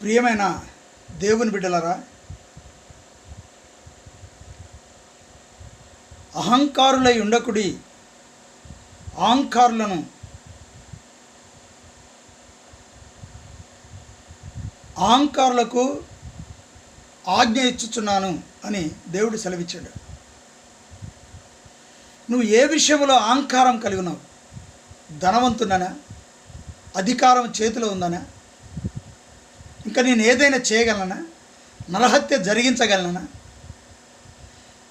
ప్రియమైన దేవుని బిడ్డలరా అహంకారులై ఉండకుడి అహంకారులను అహంకారులకు ఆజ్ఞ ఇచ్చుచున్నాను అని దేవుడు సెలవిచ్చాడు. నువ్వు ఏ విషయంలో అహంకారం కలిగినావు ఉన్నావు? ధనవంతుడనా? అధికారం చేతిలో ఉందనా? ఇంకా నేను ఏదైనా చేయగలనా? నరహత్య జరిగించగలనా?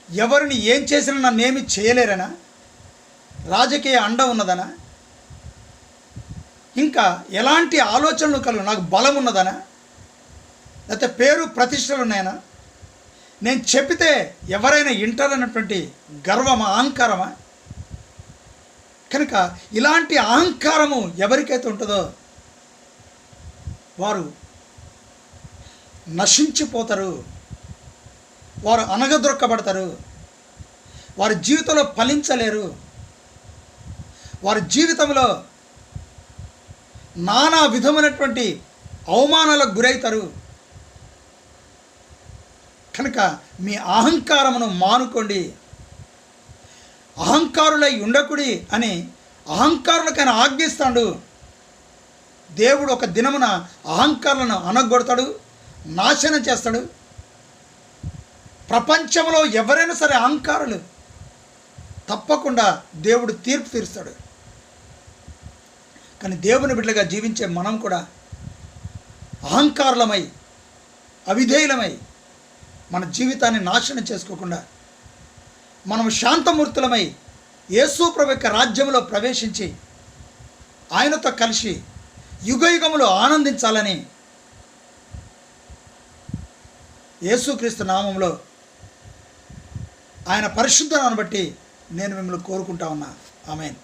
ఎవరిని ఏం చేసినా నన్నేమి చేయలేరనా? రాజకీయ అండ ఉన్నదనా? ఇంకా ఎలాంటి ఆలోచనలు కలుగు నాకు బలం ఉన్నదనా? లేకపోతే పేరు ప్రతిష్టలు ఉన్నాయనా? నేను చెప్పితే ఎవరైనా వింటారన్నటువంటి గర్వమా అహంకారమా? కనుక ఇలాంటి అహంకారము ఎవరికైతే ఉంటుందో వారు నశించిపోతారు. వారు అనగదొరక్కబడతారు వారి జీవితంలో ఫలించలేరు. వారి జీవితంలో నానా విధమైనటువంటి అవమానాలకు గురవుతారు కనుక మీ అహంకారమును మానుకోండి. అహంకారులై ఉండకుడి అని అహంకారులకైనా ఆజ్ఞిస్తాడు. దేవుడు ఒక దినమున అహంకారులను అనగొడతాడు నాశనం చేస్తాడు. ప్రపంచంలో ఎవరైనా సరే అహంకారులు. తప్పకుండా దేవుడు తీర్పు తీరుస్తాడు. కానీ దేవుని బిడ్డగా జీవించే మనం కూడా అహంకారులమై అవిధేయులమై మన జీవితాన్ని నాశనం చేసుకోకుండా మనం శాంతమూర్తులమై యేసు యొక్క రాజ్యంలో ప్రవేశించి ఆయనతో కలిసి యుగయుగములో ఆనందించాలని యేసుక్రీస్తు నామంలో ఆయన పరిశుద్ధనను బట్టి నేను మిమ్మల్ని కోరుకుంటా ఉన్నా. ఆమెను.